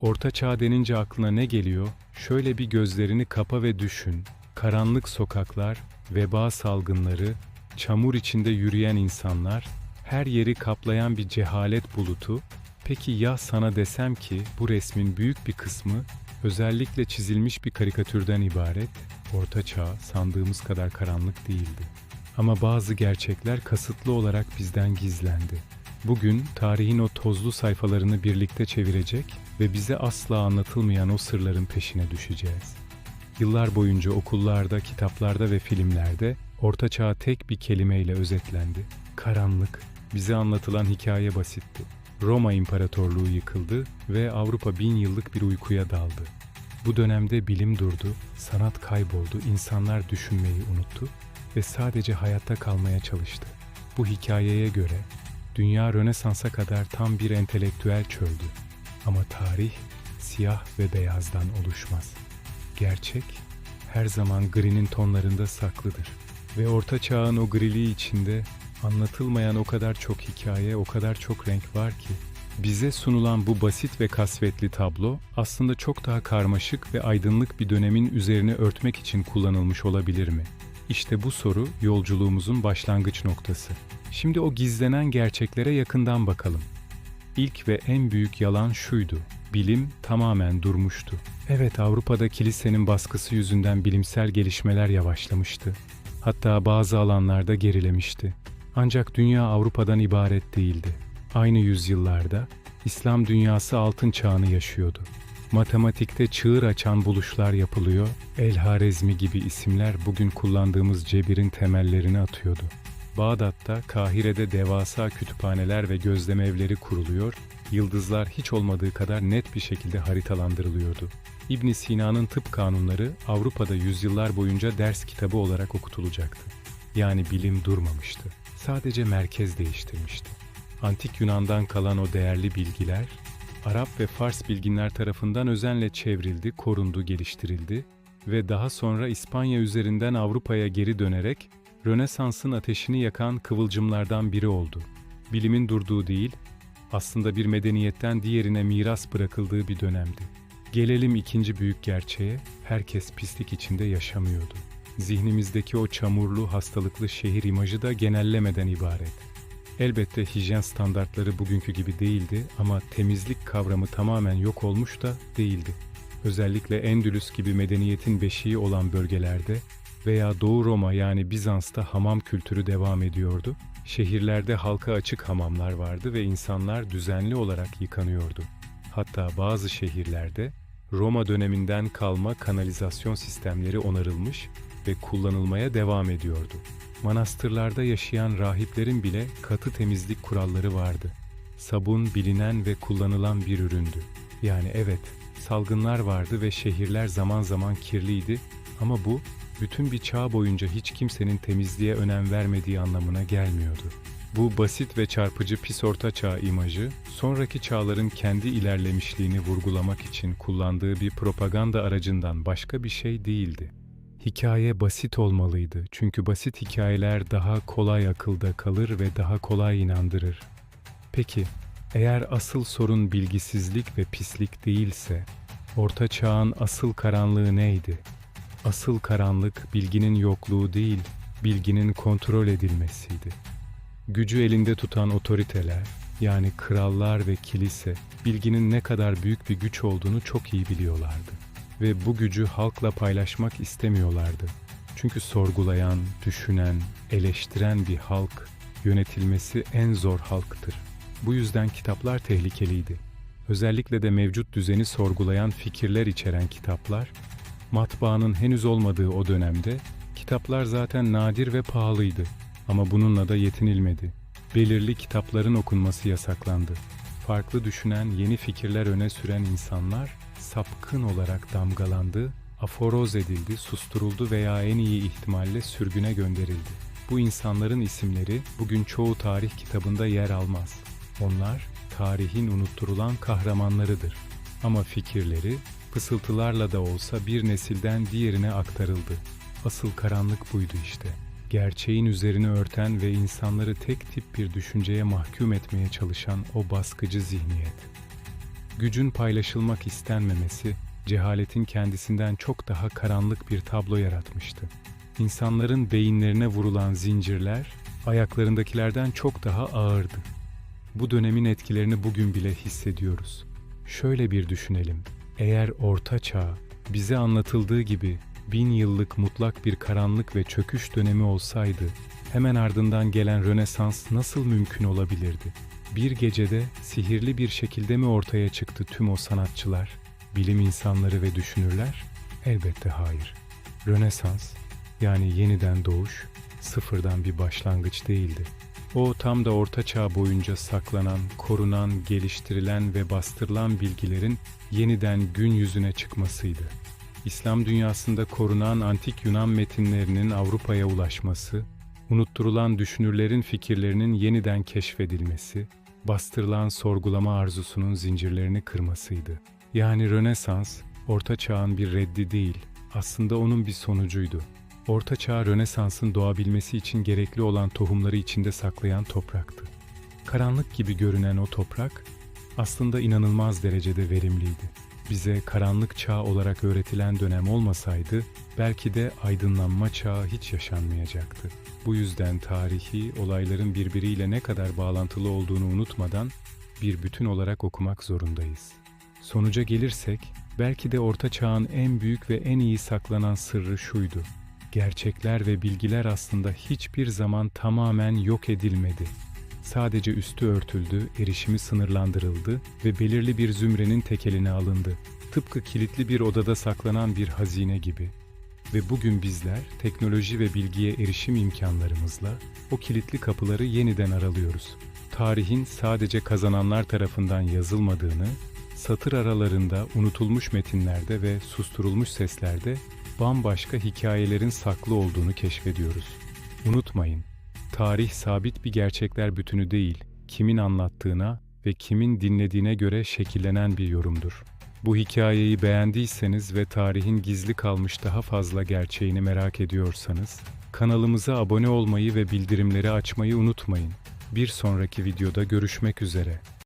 Orta çağ denince aklına ne geliyor? Şöyle bir gözlerini kapa ve düşün. Karanlık sokaklar, veba salgınları, çamur içinde yürüyen insanlar, her yeri kaplayan bir cehalet bulutu. Peki ya sana desem ki bu resmin büyük bir kısmı özellikle çizilmiş bir karikatürden ibaret? Orta çağ sandığımız kadar karanlık değildi. Ama bazı gerçekler kasıtlı olarak bizden gizlendi. Bugün tarihin o tozlu sayfalarını birlikte çevirecek ve bize asla anlatılmayan o sırların peşine düşeceğiz. Yıllar boyunca okullarda, kitaplarda ve filmlerde Orta Çağ tek bir kelimeyle özetlendi. Karanlık. Bize anlatılan hikaye basitti. Roma İmparatorluğu yıkıldı ve Avrupa bin yıllık bir uykuya daldı. Bu dönemde bilim durdu, sanat kayboldu, insanlar düşünmeyi unuttu ve sadece hayatta kalmaya çalıştı. Bu hikayeye göre dünya Rönesans'a kadar tam bir entelektüel çöldü. Ama tarih siyah ve beyazdan oluşmaz. Gerçek her zaman grinin tonlarında saklıdır. Ve orta çağın o griliği içinde anlatılmayan o kadar çok hikaye, o kadar çok renk var ki bize sunulan bu basit ve kasvetli tablo aslında çok daha karmaşık ve aydınlık bir dönemin üzerine örtmek için kullanılmış olabilir mi? İşte bu soru yolculuğumuzun başlangıç noktası. Şimdi o gizlenen gerçeklere yakından bakalım. İlk ve en büyük yalan şuydu. Bilim tamamen durmuştu. Evet Avrupa'da kilisenin baskısı yüzünden bilimsel gelişmeler yavaşlamıştı. Hatta bazı alanlarda gerilemişti. Ancak dünya Avrupa'dan ibaret değildi. Aynı yüzyıllarda İslam dünyası altın çağını yaşıyordu. Matematikte çığır açan buluşlar yapılıyor, El-Harezmi gibi isimler bugün kullandığımız cebirin temellerini atıyordu. Bağdat'ta, Kahire'de devasa kütüphaneler ve gözlem evleri kuruluyor, yıldızlar hiç olmadığı kadar net bir şekilde haritalandırılıyordu. İbn Sina'nın tıp kanunları Avrupa'da yüzyıllar boyunca ders kitabı olarak okutulacaktı. Yani bilim durmamıştı. Sadece merkez değiştirmişti. Antik Yunan'dan kalan o değerli bilgiler, Arap ve Fars bilginler tarafından özenle çevrildi, korundu, geliştirildi ve daha sonra İspanya üzerinden Avrupa'ya geri dönerek Rönesans'ın ateşini yakan kıvılcımlardan biri oldu. Bilimin durduğu değil, aslında bir medeniyetten diğerine miras bırakıldığı bir dönemdi. Gelelim ikinci büyük gerçeğe, herkes pislik içinde yaşamıyordu. Zihnimizdeki o çamurlu, hastalıklı şehir imajı da genellemeden ibaret. Elbette hijyen standartları bugünkü gibi değildi ama temizlik kavramı tamamen yok olmuş da değildi. Özellikle Endülüs gibi medeniyetin beşiği olan bölgelerde veya Doğu Roma yani Bizans'ta hamam kültürü devam ediyordu. Şehirlerde halka açık hamamlar vardı ve insanlar düzenli olarak yıkanıyordu. Hatta bazı şehirlerde Roma döneminden kalma kanalizasyon sistemleri onarılmış ve kullanılmaya devam ediyordu. Manastırlarda yaşayan rahiplerin bile katı temizlik kuralları vardı. Sabun bilinen ve kullanılan bir üründü. Yani evet, salgınlar vardı ve şehirler zaman zaman kirliydi ama bu bütün bir çağ boyunca hiç kimsenin temizliğe önem vermediği anlamına gelmiyordu. Bu basit ve çarpıcı pis orta çağ imajı, sonraki çağların kendi ilerlemişliğini vurgulamak için kullandığı bir propaganda aracından başka bir şey değildi. Hikaye basit olmalıydı çünkü basit hikayeler daha kolay akılda kalır ve daha kolay inandırır. Peki, eğer asıl sorun bilgisizlik ve pislik değilse, Orta Çağ'ın asıl karanlığı neydi? Asıl karanlık bilginin yokluğu değil, bilginin kontrol edilmesiydi. Gücü elinde tutan otoriteler, yani krallar ve kilise, bilginin ne kadar büyük bir güç olduğunu çok iyi biliyorlardı. Ve bu gücü halkla paylaşmak istemiyorlardı. Çünkü sorgulayan, düşünen, eleştiren bir halk, yönetilmesi en zor halktır. Bu yüzden kitaplar tehlikeliydi. Özellikle de mevcut düzeni sorgulayan fikirler içeren kitaplar, matbaanın henüz olmadığı o dönemde kitaplar zaten nadir ve pahalıydı ama bununla da yetinilmedi. Belirli kitapların okunması yasaklandı. Farklı düşünen, yeni fikirler öne süren insanlar sapkın olarak damgalandı, aforoz edildi, susturuldu veya en iyi ihtimalle sürgüne gönderildi. Bu insanların isimleri bugün çoğu tarih kitabında yer almaz. Onlar tarihin unutturulan kahramanlarıdır. Ama fikirleri fısıltılarla da olsa bir nesilden diğerine aktarıldı. Asıl karanlık buydu işte. Gerçeğin üzerini örten ve insanları tek tip bir düşünceye mahkum etmeye çalışan o baskıcı zihniyet. gücün paylaşılmak istenmemesi, cehaletin kendisinden çok daha karanlık bir tablo yaratmıştı. İnsanların beyinlerine vurulan zincirler, ayaklarındakilerden çok daha ağırdı. Bu dönemin etkilerini bugün bile hissediyoruz. Şöyle bir düşünelim. Eğer Orta Çağ bize anlatıldığı gibi bin yıllık mutlak bir karanlık ve çöküş dönemi olsaydı, hemen ardından gelen Rönesans nasıl mümkün olabilirdi? Bir gecede sihirli bir şekilde mi ortaya çıktı tüm o sanatçılar, bilim insanları ve düşünürler? Elbette hayır. Rönesans, yani yeniden doğuş, sıfırdan bir başlangıç değildi. O tam da Orta Çağ boyunca saklanan, korunan, geliştirilen ve bastırılan bilgilerin yeniden gün yüzüne çıkmasıydı. İslam dünyasında korunan antik Yunan metinlerinin Avrupa'ya ulaşması, unutturulan düşünürlerin fikirlerinin yeniden keşfedilmesi, bastırılan sorgulama arzusunun zincirlerini kırmasıydı. Yani Rönesans, Orta Çağ'ın bir reddi değil, aslında onun bir sonucuydu. Orta Çağ Rönesans'ın doğabilmesi için gerekli olan tohumları içinde saklayan topraktı. Karanlık gibi görünen o toprak aslında inanılmaz derecede verimliydi. Bize karanlık çağ olarak öğretilen dönem olmasaydı belki de aydınlanma çağı hiç yaşanmayacaktı. Bu yüzden tarihi olayların birbiriyle ne kadar bağlantılı olduğunu unutmadan bir bütün olarak okumak zorundayız. Sonuca gelirsek belki de Orta Çağ'ın en büyük ve en iyi saklanan sırrı şuydu. Gerçekler ve bilgiler aslında hiçbir zaman tamamen yok edilmedi. Sadece üstü örtüldü, erişimi sınırlandırıldı ve belirli bir zümrenin tekeline alındı. Tıpkı kilitli bir odada saklanan bir hazine gibi. Ve bugün bizler teknoloji ve bilgiye erişim imkanlarımızla o kilitli kapıları yeniden aralıyoruz. Tarihin sadece kazananlar tarafından yazılmadığını, satır aralarında unutulmuş metinlerde ve susturulmuş seslerde bambaşka hikayelerin saklı olduğunu keşfediyoruz. Unutmayın, tarih sabit bir gerçekler bütünü değil, kimin anlattığına ve kimin dinlediğine göre şekillenen bir yorumdur. Bu hikayeyi beğendiyseniz ve tarihin gizli kalmış daha fazla gerçeğini merak ediyorsanız, kanalımıza abone olmayı ve bildirimleri açmayı unutmayın. Bir sonraki videoda görüşmek üzere.